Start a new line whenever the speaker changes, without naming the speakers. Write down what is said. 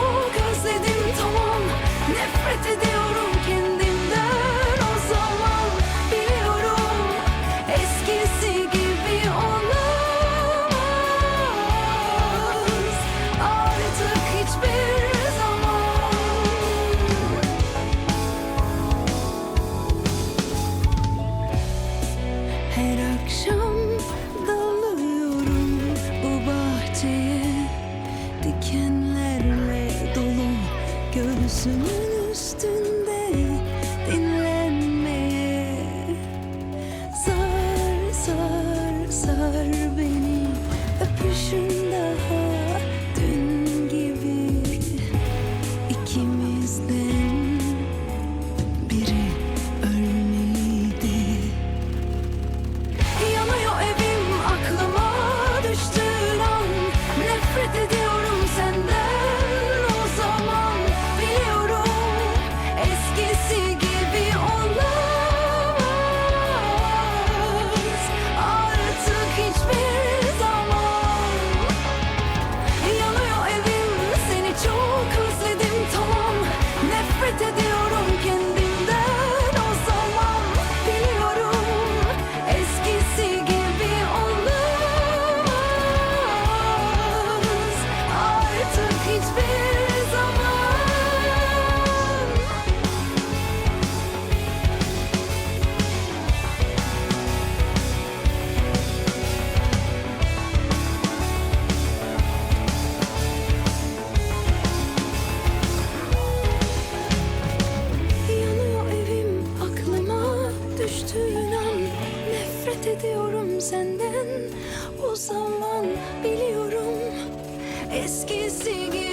çok özledim tamam. Nefret ediyorum kendimden. O zaman Biliyorum eskisi gibi olamaz. Artık hiçbir zaman. Her akşam Sınırın üstünde senden O zaman biliyorum. Eskisi gibi